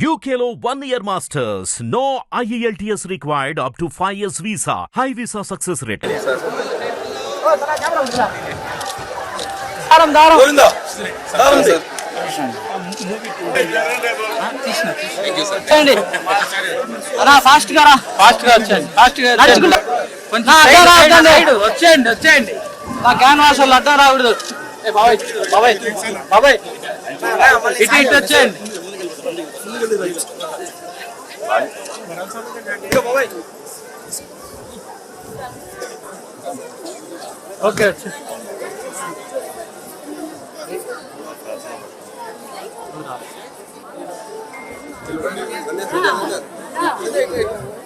UKLO one year masters. No E IELTS required up to 5 years visa. High visa success rate. దారం దారం. గోవిందా? దారం sir. వచ్చేయండి రా ఫాస్ట్గా ఫాస్ట్గా వచ్చేయండి. ఫాస్ట్గా నా. వచ్చేయండి వచ్చేయండి. మా క్యాన్ వాషర్లు అడ్డం రాకూడదు. బాబాయ్ బాబాయ్ బాబాయ్. ఇటు ఇటు వచ్చేయండి. really like. Okay. Ah, ah,